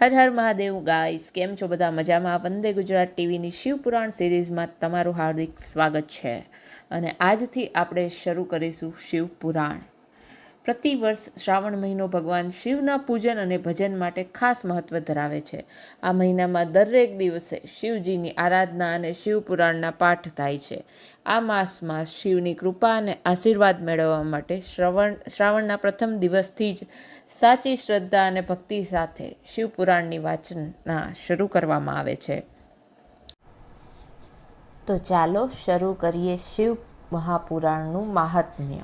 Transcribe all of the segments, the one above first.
Har Har Mahadev guys કેમ છો બધા? મજામાં? વંદે ગુજરાત ટીવીની શિવપુરાણ સિરીઝમાં તમારું હાર્દિક સ્વાગત છે. અને આજથી આપણે શરૂ કરીશું શિવપુરાણ. પ્રતિવર્ષ શ્રાવણ મહિનો ભગવાન શિવના પૂજન અને ભજન માટે ખાસ મહત્ત્વ ધરાવે છે. આ મહિનામાં દરેક દિવસે શિવજીની આરાધના અને શિવપુરાણના પાઠ થાય છે. આ માસમાં શિવની કૃપા અને આશીર્વાદ મેળવવા માટે શ્રવણ, શ્રાવણના પ્રથમ દિવસથી જ સાચી શ્રદ્ધા અને ભક્તિ સાથે શિવપુરાણની વાચના શરૂ કરવામાં આવે છે. તો ચાલો શરૂ કરીએ શિવ મહાપુરાણનું મહાત્મ્ય.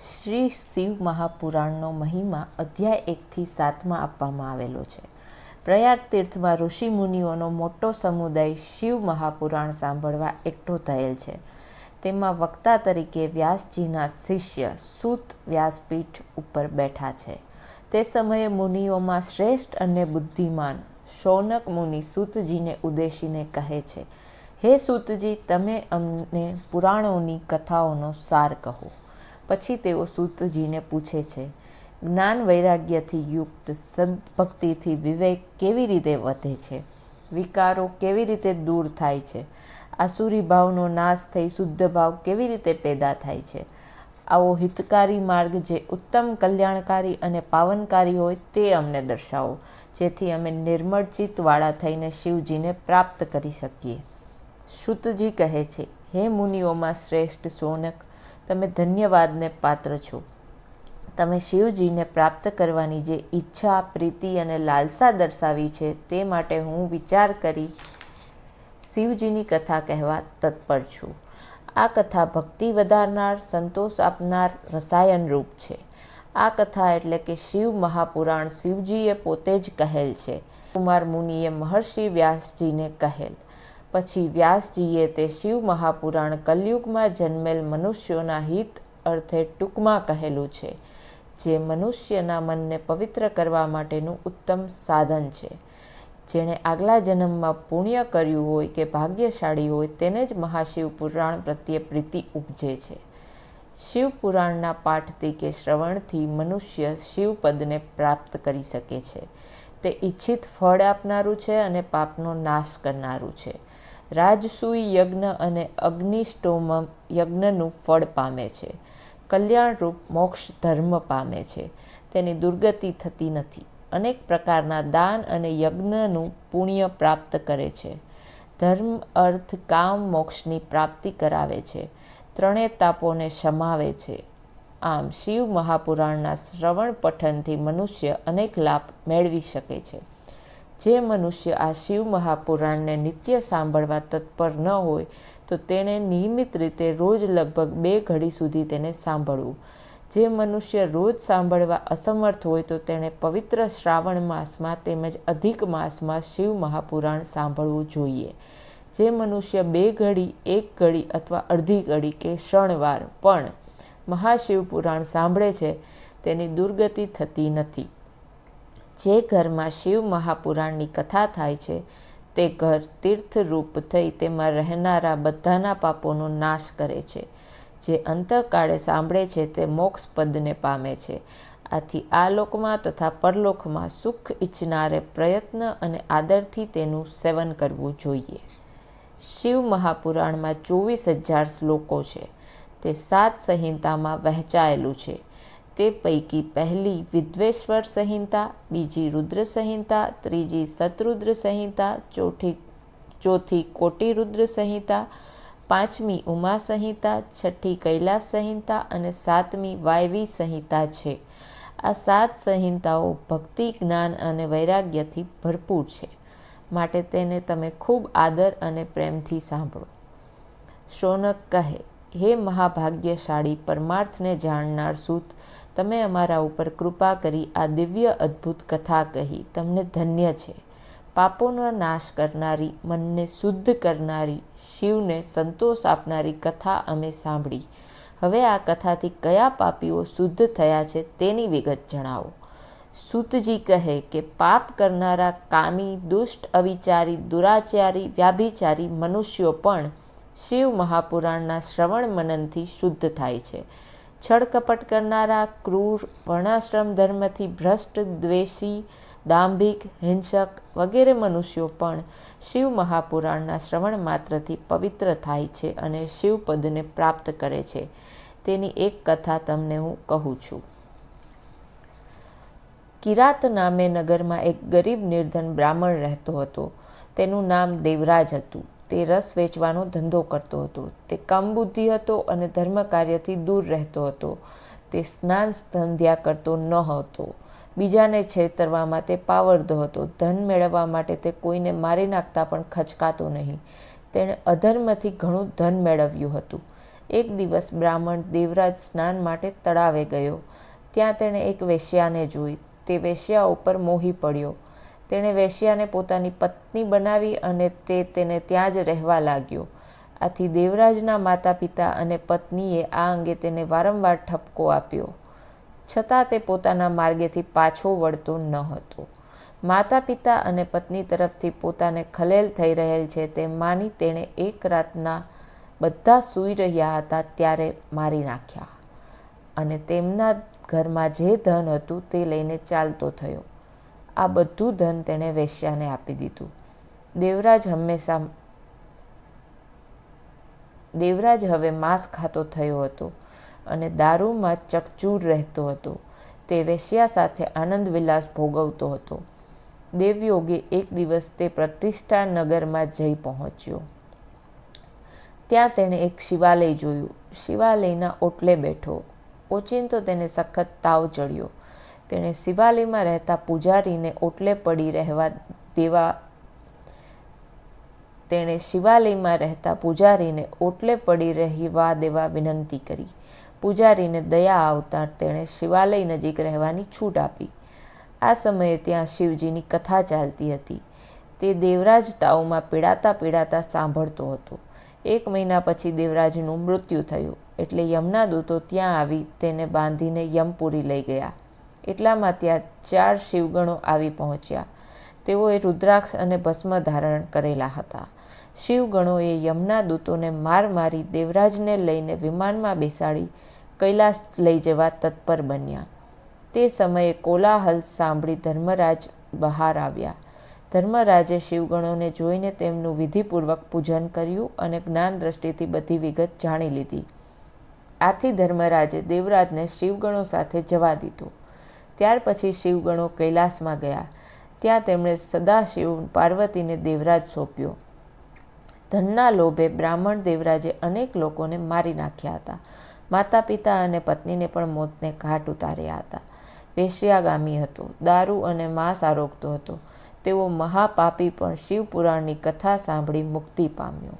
શ્રી શિવ મહાપુરાણનો મહિમા અધ્યાય એકથી સાતમાં આપવામાં આવેલો છે. પ્રયાગ તીર્થમાં ઋષિ મુનિઓનો મોટો સમુદાય શિવ મહાપુરાણ સાંભળવા એકઠો થયેલ છે. તેમાં વક્તા તરીકે વ્યાસજીના શિષ્ય સૂત વ્યાસપીઠ ઉપર બેઠા છે. તે સમયે મુનિઓમાં શ્રેષ્ઠ અને બુદ્ધિમાન શૌનક મુનિ સૂતજીને ઉદ્દેશીને કહે છે, હે સૂતજી, તમે અમને પુરાણોની કથાઓનો સાર કહો. પછી તેઓ સૂતજીને પૂછે છે, જ્ઞાન વૈરાગ્યથી યુક્ત સદભક્તિથી વિવેક કેવી રીતે વધે છે? વિકારો કેવી રીતે દૂર થાય છે? આસુરી ભાવનો નાશ થઈ શુદ્ધ ભાવ કેવી રીતે પેદા થાય છે? આવો હિતકારી માર્ગ જે ઉત્તમ કલ્યાણકારી અને પાવનકારી હોય તે અમને દર્શાવો, જેથી અમે નિર્મળ ચિત્તવાળા થઈને શિવજીને પ્રાપ્ત કરી શકીએ. શુતજી કહે છે, હે મુનિઓમાં શ્રેષ્ઠ સોનક તમે ધન્યવાદને પાત્ર છો. તમે શિવજીને પ્રાપ્ત કરવાની જે ઈચ્છા, પ્રીતિ અને લાલસા દર્શાવી છે તે માટે હું વિચાર કરી શિવજીની કથા કહેવા તત્પર છું. આ કથા ભક્તિ વધારનાર, સંતોષ આપનાર રસાયન રૂપ છે. આ કથા એટલે કે શિવ મહાપુરાણ શિવજીએ પોતે જ કહેલ છે. કુમાર મુનિએ મહર્ષિ વ્યાસજીને કહેલ. પછી વ્યાસજીએ તે શિવ મહાપુરાણ કલયુગમાં જન્મેલ મનુષ્યોના હિત અર્થે ટૂંકમાં કહેલું છે, જે મનુષ્યના મનને પવિત્ર કરવા માટેનું ઉત્તમ સાધન છે. જેણે આગલા જન્મમાં પુણ્ય કર્યું હોય કે ભાગ્યશાળી હોય તેને જ મહાશિવ પુરાણ પ્રત્યે પ્રીતિ ઉપજે છે. શિવ પુરાણના પાઠથી કે શ્રવણથી મનુષ્ય શિવપદને પ્રાપ્ત કરી શકે છે. તે ઈચ્છિત ફળ આપનારું છે અને પાપનો નાશ કરનારું છે. રાજસૂય યજ્ઞ અને અગ્નિષ્ટોમ યજ્ઞનું ફળ પામે છે. કલ્યાણરૂપ મોક્ષ ધર્મ પામે છે. તેની દુર્ગતિ થતી નથી. અનેક પ્રકારના દાન અને યજ્ઞનું પુણ્ય પ્રાપ્ત કરે છે. ધર્મ, અર્થ, કામ મોક્ષની પ્રાપ્તિ કરાવે છે. ત્રણેય તાપોને સમાવે છે. આમ શિવ મહાપુરાણના શ્રવણ પઠનથી મનુષ્ય અનેક લાભ મેળવી શકે છે. જે મનુષ્ય આ શિવ મહાપુરાણને નિત્ય સાંભળવા તત્પર ન હોય, તો તેણે નિયમિત રીતે રોજ લગભગ બે ઘડી સુધી તેને સાંભળવું. જે મનુષ્ય રોજ સાંભળવા અસમર્થ હોય, તો તેણે પવિત્ર શ્રાવણ માસમાં તેમજ અધિક માસમાં શિવ મહાપુરાણ સાંભળવું જોઈએ. જે મનુષ્ય બે ઘડી, એક ઘડી અથવા અડધી ઘડી કે ક્ષણવાર પણ મહાશિવ પુરાણ સાંભળે છે, તેની દુર્ગતિ થતી નથી. જે ઘરમાં શિવ મહાપુરાણની કથા થાય છે, તે ઘર તીર્થરૂપ થઈ તેમાં રહેનારા બધાના પાપોનો નાશ કરે છે. જે અંતકાળે સાંભળે છે તે મોક્ષ પદને પામે છે. આથી આ લોકમાં તથા પરલોકમાં સુખ ઈચ્છનારે પ્રયત્ન અને આદરથી તેનું સેવન કરવું જોઈએ. શિવ મહાપુરાણમાં ચોવીસ હજાર શ્લોકો છે. તે સાત સંહિતામાં વહેંચાયેલું છે. તે પૈકી પહેલી વિદ્વેશ્વર સંહિતા, બીજી રુદ્ર સંહિતા, ત્રીજી સતરુદ્ર સંહિતા ચોથી ચોથી કોટિરુદ્ર સંહિતા, પાંચમી ઉમા સંહિતા, છઠ્ઠી કૈલાસ સંહિતા અને સાતમી વાયવી સંહિતા છે. આ સાત સંહિતાઓ ભક્તિ, જ્ઞાન અને વૈરાગ્યથી ભરપૂર છે. માટે તેને તમે ખૂબ આદર અને પ્રેમથી સાંભળો. શૌનક કહે, હે મહાભાગ્યશાળી પરમાર્થને જાણનાર સૂત તમે અમારા ઉપર કૃપા કરી આ દિવ્ય અદ્ભુત કથા કહી. તમને ધન્ય છે. પાપોનો નાશ કરનારી, મનને શુદ્ધ કરનારી, શિવને સંતોષ આપનારી કથા અમે સાંભળી. હવે આ કથાથી કયા પાપીઓ શુદ્ધ થયા છે તેની વિગત જણાવો. સૂતજી કહે કે પાપ કરનારા કામી, દુષ્ટ, અવિચારી, દુરાચારી, વ્યાભિચારી મનુષ્યો પણ શિવ મહાપુરાણના શ્રવણ મનનથી શુદ્ધ થાય છે. છળકપટ કરનારા ક્રૂર, વર્ણાશ્રમ ધર્મથી ભ્રષ્ટ, દ્વેષી, દાંભિક, હિંસક વગેરે મનુષ્યો પણ શિવ મહાપુરાણના શ્રવણ માત્રથી પવિત્ર થાય છે અને શિવપદને પ્રાપ્ત કરે છે. તેની એક કથા તમને હું કહું છું. કિરાત નામે નગરમાં એક ગરીબ નિર્ધન બ્રાહ્મણ રહેતો હતો. તેનું નામ દેવરાજ હતું. તે રસ વેચવાનો ધંધો કરતો હતો. તે કમ બુદ્ધિ હતો અને ધર્મ કાર્યથી દૂર રહેતો હતો. તે સ્નાન ધંધ્યા કરતો ન હતો. બીજાને છેતરવામાં તે પાવરદો હતો. ધન મેળવવા માટે તે કોઈને મારી નાખતા પણ ખચકાતો નહીં. તેણે અધર્મથી ઘણું ધન મેળવ્યું હતું. એક દિવસ બ્રાહ્મણ દેવરાજ સ્નાન માટે તળાવે ગયો. ત્યાં તેણે એક વેશ્યાને જોઈ. તે વેશ્યા ઉપર મોહી પડ્યો. તેણે વેશ્યાને પોતાની પત્ની બનાવી અને તે તેને ત્યાં જ રહેવા લાગ્યો. આથી દેવરાજના માતા પિતા અને પત્નીએ આ અંગે તેને વારંવાર ઠપકો આપ્યો. છતાં તે પોતાના માર્ગેથી પાછો વળતો ન હતો. માતા પિતા અને પત્ની તરફથી પોતાને ખલેલ થઈ રહેલ છે તે માની તેણે એક રાતના બધા સૂઈ રહ્યા હતા ત્યારે મારી નાખ્યા. અને તેમના ઘરમાં જે ધન હતું તે લઈને ચાલતો થયો. આ બધું ધન તેણે વેશ્યાને આપી દીધું. દેવરાજ હંમેશા દેવરાજ હવે માંસ ખાતો થયો હતો અને દારૂમાં ચકચૂર રહેતો હતો. તે વેશ્યા સાથે આનંદ વિલાસ ભોગવતો હતો. દેવયોગી એક દિવસ તે પ્રતિષ્ઠા નગરમાં જઈ પહોંચ્યો. ત્યાં તેણે એક શિવાલય જોયું. શિવાલયના ઓટલે બેઠો. ઓચિંતો તેને સખત તાવ ચડ્યો. તેણે શિવાલયમાં રહેતા પૂજારીને ઓટલે પડી રહેવા દેવા તેણે શિવાલયમાં રહેતા પૂજારીને ઓટલે પડી રહેવા દેવા વિનંતી કરી. પૂજારીને દયા આવતા તેણે શિવાલય નજીક રહેવાની છૂટ આપી. આ સમયે ત્યાં શિવજીની કથા ચાલતી હતી. તે દેવરાજ તાવમાં પીડાતા પીડાતા સાંભળતો હતો. એક મહિના પછી દેવરાજનું મૃત્યુ થયું. એટલે યમના દૂતો ત્યાં આવી તેને બાંધીને યમપુરી લઈ ગયા. એટલામાં ત્યાં ચાર શિવગણો આવી પહોંચ્યા. તેઓએ રુદ્રાક્ષ અને ભસ્મ ધારણ કરેલા હતા. શિવગણોએ યમના દૂતોને માર મારી દેવરાજને લઈને વિમાનમાં બેસાડી કૈલાસ લઈ જવા તત્પર બન્યા. તે સમયે કોલાહલ સાંભળી ધર્મરાજ બહાર આવ્યા. ધર્મરાજે શિવગણોને જોઈને તેમનું વિધિપૂર્વક પૂજન કર્યું અને જ્ઞાન દ્રષ્ટિથી બધી વિગત જાણી લીધી. આથી ધર્મરાજે દેવરાજને શિવગણો સાથે જવા દીધો. ત્યાર પછી શિવગણો કૈલાસમાં ગયા. ત્યાં તેમણે સદાશિવ પાર્વતીને દેવરાજ સોંપ્યો. ધનના લોભે બ્રાહ્મણ દેવરાજે અનેક લોકોને મારી નાખ્યા હતા. માતા પિતા અને પત્નીને પણ મોતને ઘાટ ઉતાર્યા હતા. વેશ્યાગામી હતો, દારૂ અને માંસ આરોગતો હતો. તેઓ મહાપાપી પણ શિવપુરાણની કથા સાંભળી મુક્તિ પામ્યો.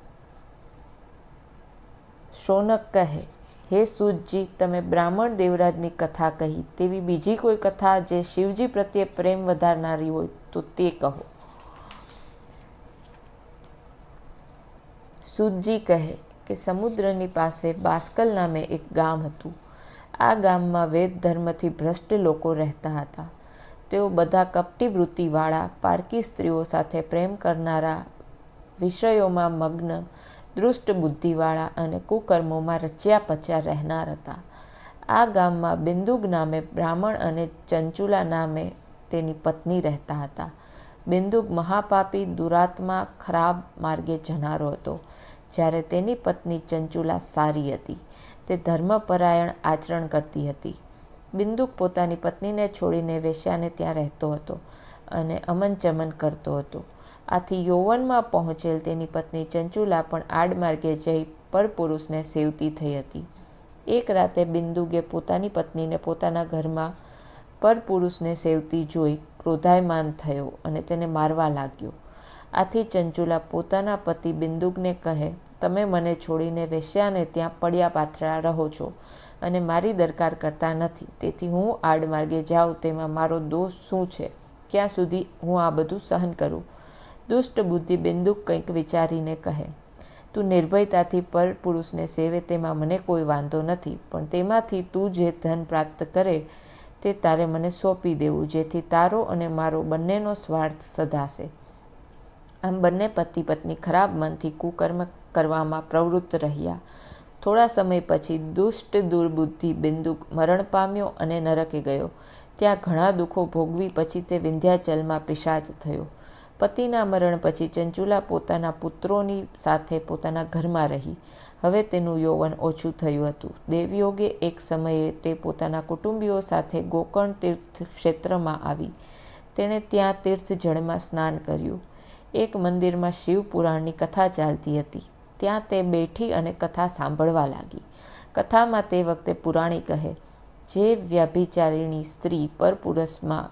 શૌનક કહે હે સૂતજી તમે બ્રાહ્મણ દેવરાજની કથા કહી, તેવી બીજી કોઈ કથા જે શિવજી પ્રત્યે પ્રેમ વધારનારી હોય, તો તે કહો. સૂતજી કહે કે સમુદ્રની પાસે બાસ્કલ નામે એક ગામ હતું. આ ગામમાં વેદ ધર્મથી ભ્રષ્ટ લોકો રહેતા હતા. તેઓ બધા કપટી વૃત્તિવાળા, પારકી સ્ત્રીઓ સાથે પ્રેમ કરનારા વિષયોમાં મગ્ન દૃષ્ટ બુદ્ધિવાળા અને કુકર્મોમાં રચ્યા પચ્યા રહેનાર હતા. આ ગામમાં બિંદુગ નામે બ્રાહ્મણ અને ચંચુલા નામે તેની પત્ની રહેતા હતા. બિંદુક મહાપાપી દુરાત્મા ખરાબ માર્ગે જનારો હતો, જ્યારે તેની પત્ની ચંચુલા સારી હતી. તે ધર્મપરાયણ આચરણ કરતી હતી. બિંદુક પોતાની પત્નીને છોડીને વેશ્યાને ત્યાં રહેતો હતો. અને અમન ચમન કરતો હતો. આથી યૌવનમાં પહોંચેલ તેની પત્ની ચંચુલા પણ આડમાર્ગે જઈ પરપુરુષને સેવતી થઈ હતી. એક રાતે બિંદુગે પોતાની પત્નીને પોતાના ઘરમાં પરપુરુષને સેવતી જોઈ ક્રોધાયમાન થયો અને તેને મારવા લાગ્યો. આથી ચંચુલા પોતાના પતિ બિંદુકને કહે, તમે મને છોડીને વેશ્યાને ત્યાં પડ્યા પાથરા રહો છો અને મારી દરકાર કરતા નથી. તેથી હું આડમાર્ગે જાઉં, તેમાં મારો દોષ શું છે? ક્યાં સુધી હું આ બધું સહન કરું. દુષ્ટ બુદ્ધિ બિંદુક કંઈક વિચારીને કહે, તું નિર્ભયતાથી પર પુરુષને સેવે તેમાં મને કોઈ વાંધો નથી, પણ તેમાંથી તું જે ધન પ્રાપ્ત કરે તે તારે મને સોંપી દેવું, જેથી તારો અને મારો બંનેનો સ્વાર્થ સધાશે. આમ બંને પતિ પત્ની ખરાબ મનથી કુકર્મ કરવામાં પ્રવૃત્ત રહ્યા. થોડા સમય પછી દુષ્ટ દુર્બુદ્ધિ બિંદુક મરણ પામ્યો અને નરકે ગયો. ત્યાં ઘણા દુઃખો ભોગવી પછી તે વિંધ્યાચલમાં પિશાચ થયો. પતિના મરણ પછી ચંચુલા પોતાના પુત્રોની સાથે પોતાના ઘરમાં રહી. હવે તેનું યૌવન ઓછું થયું હતું. દેવયોગે એક સમયે તે પોતાના કુટુંબીઓ સાથે ગોકર્ણ તીર્થ ક્ષેત્રમાં આવી. તેણે ત્યાં તીર્થ જળમાં સ્નાન કર્યું. એક મંદિરમાં શિવ પુરાણની કથા ચાલતી હતી. ત્યાં તે બેઠી અને કથા સાંભળવા લાગી. કથામાં તે વખતે પુરાણી કહે જે વ્યભિચારીણી સ્ત્રી પરપુરુષમાં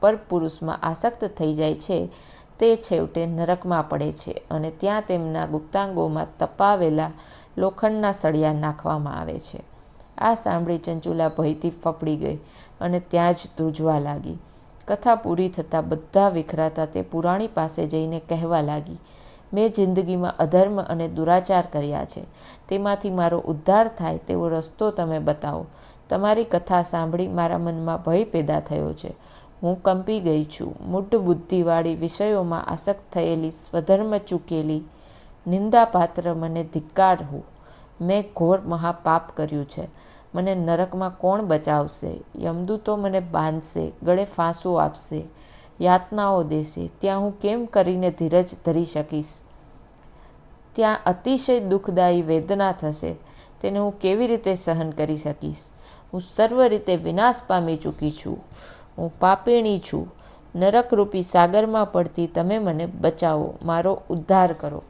પરપુરુષમાં આસક્ત થઈ જાય છે, તે છેવટે નરકમાં પડે છે અને ત્યાં તેમના ગુપ્તાંગોમાં તપાવેલા લોખંડના સળિયા નાખવામાં આવે છે. આ સાંભળી ચંચુલા ભયથી ફફડી ગઈ અને ત્યાં જ ધ્રુજવા લાગી. કથા પૂરી થતાં બધા વિખરાતા તે પુરાણી પાસે જઈને કહેવા લાગી મેં જિંદગીમાં અધર્મ અને દુરાચાર કર્યા છે. તેમાંથી મારો ઉદ્ધાર થાય તેવો રસ્તો તમે બતાવો. તમારી કથા સાંભળી મારા મનમાં ભય પેદા થયો છે. હું કંપી ગઈ છું. મૂઢ બુદ્ધિવાળી વિષયોમાં આસક્ત થયેલી, સ્વધર્મ ચૂકેલી, નિંદાપાત્ર મને ધિક્કાર હું. મેં ઘોર મહાપાપ કર્યું છે. મને નરકમાં કોણ બચાવશે? યમદૂતો મને બાંધશે, ગળે ફાંસો આપશે. યાતનાઓ દેશે ત્યાં હું કેમ કરીને ધીરજ ધરી શકીશ? ત્યાં અતિશય દુઃખદાયી વેદના થશે, તેને હું કેવી રીતે સહન કરી શકીશ? હું સર્વ રીતે વિનાશ પામી ચૂકી છું. હું પાપીણી છું. નરકરૂપી સાગરમાં પડતી તમે મને બચાવો, મારો ઉદ્ધાર કરો.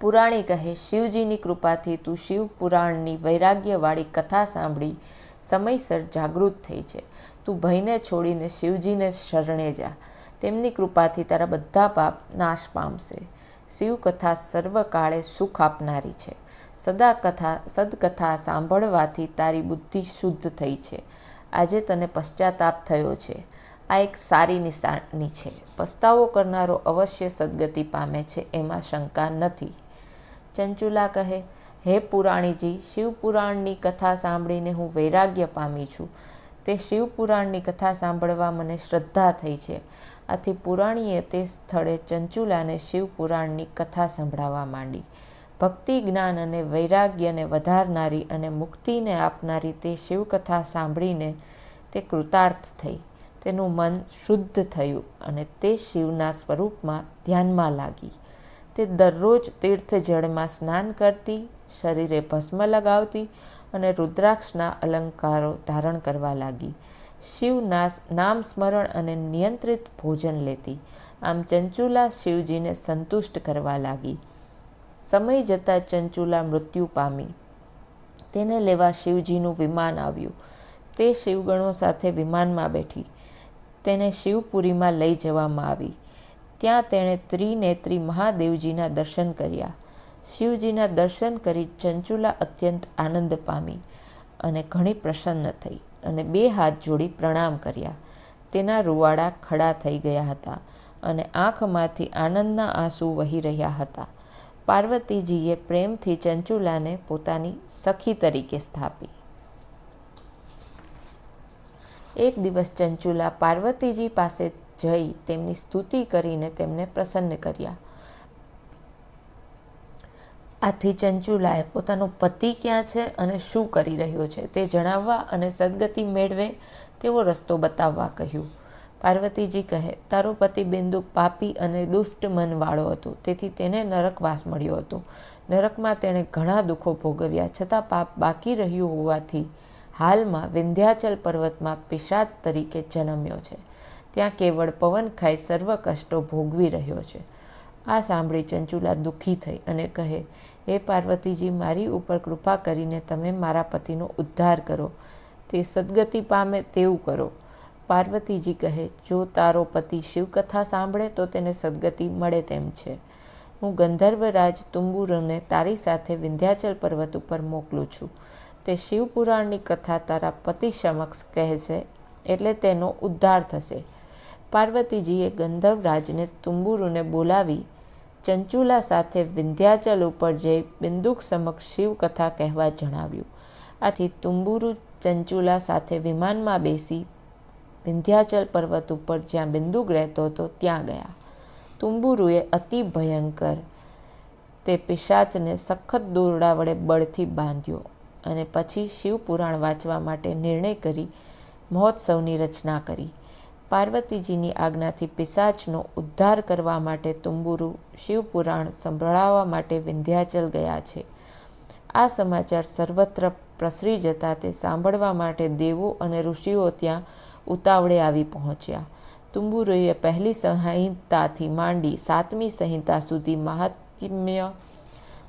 પુરાણી કહે, શિવજીની કૃપાથી તું શિવ પુરાણની વૈરાગ્યવાળી કથા સાંભળી સમયસર જાગૃત થઈ છે. તું ભયને છોડીને શિવજીને શરણે જા. તેમની કૃપાથી તારા બધા પાપ નાશ પામશે. શિવકથા સર્વકાળે સુખ આપનારી છે. સદા કથા સદકથા સાંભળવાથી તારી બુદ્ધિ શુદ્ધ થઈ છે. આજે તને પશ્ચાતાપ થયો છે. આ એક સારી નિશાની છે. પસ્તાવો કરનારો અવશ્ય સદગતિ પામે છે, એમાં શંકા નથી. ચંચુલા કહે, હે પુરાણીજી, શિવપુરાણની કથા સાંભળીને હું વૈરાગ્ય પામી છું. તે શિવપુરાણની કથા સાંભળવા મને શ્રદ્ધા થઈ છે. આથી પુરાણીએ તે સ્થળે ચંચુલાને શિવપુરાણની કથા સંભળાવવા માંડી. ભક્તિ, જ્ઞાન અને વૈરાગ્યને વધારનારી અને મુક્તિને આપનારી તે શિવકથા સાંભળીને તે કૃતાર્થ થઈ. તેનું મન શુદ્ધ થયું અને તે શિવના સ્વરૂપમાં ધ્યાનમાં લાગી. તે દરરોજ તીર્થ જળમાં સ્નાન કરતી, શરીરે ભસ્મ લગાવતી અને રુદ્રાક્ષના અલંકારો ધારણ કરવા લાગી. શિવના નામ સ્મરણ અને નિયંત્રિત ભોજન લેતી. આમ ચંચુલા શિવજીને સંતુષ્ટ કરવા લાગી. સમય જતાં ચંચુલા મૃત્યુ પામી. તેને લેવા શિવજીનું વિમાન આવ્યું. તે શિવગણો સાથે વિમાનમાં બેઠી. તેને શિવપુરીમાં લઈ જવામાં આવી. ત્યાં તેણે ત્રિનેત્રી મહાદેવજીના દર્શન કર્યા. શિવજીના દર્શન કરી ચંચુલા અત્યંત આનંદ પામી અને ઘણી પ્રસન્ન થઈ અને બે હાથ જોડી પ્રણામ કર્યા. તેના રૂવાડા ખડા થઈ ગયા હતા અને આંખમાંથી આનંદના આંસુ વહી રહ્યા હતા. પાર્વતીજીએ પ્રેમથી ચંચુલાને પોતાની સખી તરીકે સ્થાપી. એક દિવસ ચંચુલા પાર્વતીજી પાસે જઈ તેમની સ્તુતિ કરીને તેમને પ્રસન્ન કર્યા. આથી ચંચુલાએ પોતાનો પતિ ક્યાં છે અને શું કરી રહ્યો છે તે જણાવવા અને સદગતિ મેળવે તેવો રસ્તો બતાવવા કહ્યું. પાર્વતીજી કહે, તારો પતિ બિંદુ પાપી અને દુષ્ટ મનવાળો હતો. તેથી તેને નરકવાસ મળ્યો હતો. નરકમાં તેણે ઘણા દુઃખો ભોગવ્યા. છતાં પાપ બાકી રહ્યું હોવાથી હાલમાં વિંધ્યાચલ પર્વતમાં પિશાચ તરીકે જન્મ્યો છે. ત્યાં કેવળ પવન ખાઈ સર્વ કષ્ટો ભોગવી રહ્યો છે. આ સાંભળી ચંચુલા દુઃખી થઈ અને કહે, હે પાર્વતીજી, મારી ઉપર કૃપા કરીને તમે મારા પતિનો ઉદ્ધાર કરો. તે સદગતિ પામે તેવું કરો. પાર્વતીજી કહે, જો તારો પતિ શિવકથા સાંભળે તો તેને સદગતિ મળે તેમ છે. હું ગંધર્વરાજ તુંબુરને તારી સાથે વિંધ્યાચલ પર્વત ઉપર મોકલું છું. તે શિવપુરાણની કથા તારા પતિ સમક્ષ કહેશે, એટલે તેનો ઉદ્ધાર થશે. પાર્વતીજીએ ગંધર્વરાજને તુંબુરુને બોલાવી ચંચુલા સાથે વિંધ્યાચલ ઉપર જઈ બિંદુક સમક્ષ શિવકથા કહેવા જણાવ્યું. આથી તુંબુરુ ચંચુલા સાથે વિમાનમાં બેસી વિંધ્યાચલ પર્વત ઉપર જ્યાં બિંદુક રહેતો હતો ત્યાં ગયા. તુંબુરુએ અતિ ભયંકર તે પિશાચને સખત દોરડા વડે બળથી બાંધ્યો અને પછી શિવપુરાણ વાંચવા માટે નિર્ણય કરી મહોત્સવની રચના કરી. પાર્વતીજીની આજ્ઞાથી પિશાચનો ઉદ્ધાર કરવા માટે તુંબુરુ શિવપુરાણ સંભળાવવા માટે વિંધ્યાચલ ગયા છે. આ સમાચાર સર્વત્ર પ્રસરી જતા તે સાંભળવા માટે દેવો અને ઋષિઓ ત્યાં ઉતાવળે આવી પહોંચ્યા. તુંબુરુએ પહેલી સંહિતાથી માંડી સાતમી સંહિતા સુધી મહાત્મ્ય,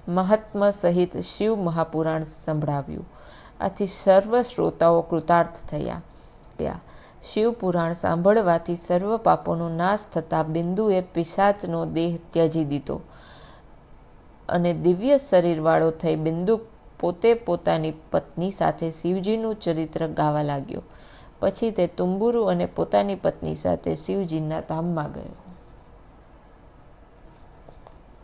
મહાત્મ સહિત શિવ મહાપુરાણ સંભળાવ્યું. આથી સર્વ શ્રોતાઓ કૃતાર્થ થયા. શિવપુરાણ સાંભળવાથી સર્વ પાપોનો નાશ થતાં બિંદુએ પિશાચનો દેહ ત્યજી દીધો અને દિવ્ય શરીરવાળો થઈ બિંદુ પોતે પોતાની પત્ની સાથે શિવજીનું ચરિત્ર ગાવા લાગ્યો. પછી તે તુંબુરુ અને પોતાની પત્ની સાથે શિવજીના ધામમાં ગયો.